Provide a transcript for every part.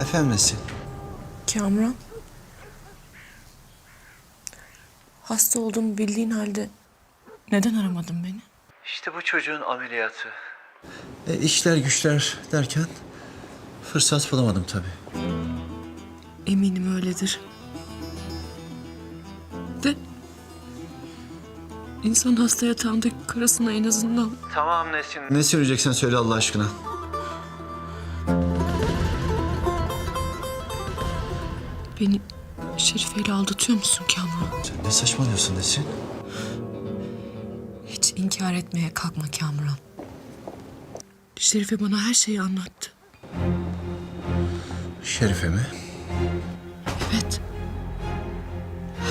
Efendim Nesin? Kamran. Hasta olduğumu bildiğin halde neden aramadın beni? İşte bu çocuğun ameliyatı. E, işler güçler derken fırsat bulamadım tabii. Eminim öyledir. De insan hasta yatağındaki karısına en azından Tamam Nesin. Ne söyleyeceksen söyle Allah aşkına. Beni Şerife ile aldatıyor musun Kamran? Sen ne saçmalıyorsun Nesin? Hiç inkar etmeye kalkma Kamran. Şerife bana her şeyi anlattı. Şerife mi? Evet.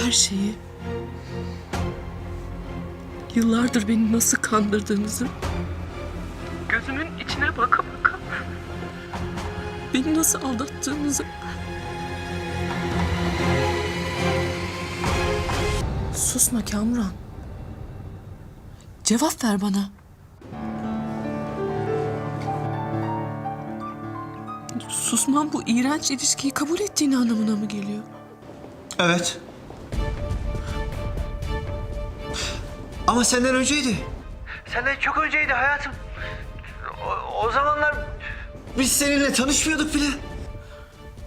Her şeyi. Yıllardır beni nasıl kandırdığınızı. Gözümün içine baka baka. Beni nasıl aldattığınızı. Susma Kamran. Cevap ver bana. Susmam bu iğrenç ilişkiyi kabul ettiğin anlamına mı geliyor? Evet. Ama senden önceydi. Senden çok önceydi hayatım. O, o zamanlar biz seninle tanışmıyorduk bile.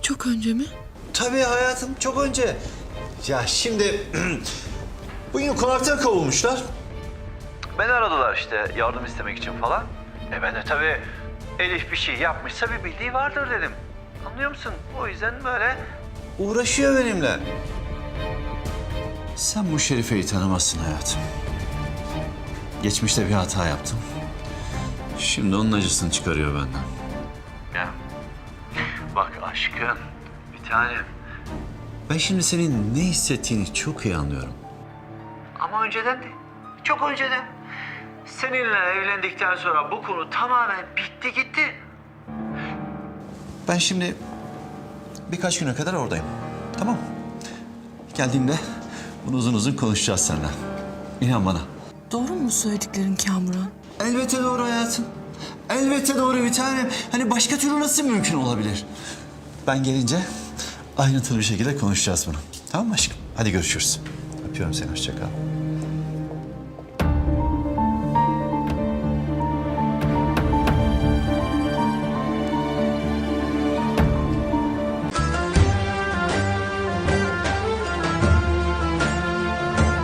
Çok önce mi? Tabii hayatım çok önce. Ya şimdi bugün konaktan kovulmuşlar. Beni aradılar işte yardım istemek için falan. E ben de tabii Elif bir şey yapmışsa bir bildiği vardır dedim. Anlıyor musun? O yüzden böyle... Uğraşıyor benimle. Sen bu Şerife'yi tanımazsın hayatım. Geçmişte bir hata yaptım. Şimdi onun acısını çıkarıyor benden. Ya. Bak aşkım, bir tanem. Ben şimdi senin ne hissettiğini çok iyi anlıyorum. Ama önceden de, çok önceden. Seninle evlendikten sonra bu konu tamamen bitti gitti. Ben şimdi birkaç güne kadar oradayım. Tamam mı? Geldiğimde bunu uzun uzun konuşacağız seninle. İnan bana. Doğru mu söylediklerin Kamran? Elbette doğru hayatım. Elbette doğru bir tanem. Hani başka türlü nasıl mümkün olabilir? Ben gelince ayrıntılı bir şekilde konuşacağız bunu. Tamam mı aşkım? Hadi görüşürüz. Öpüyorum seni. Hoşça kal.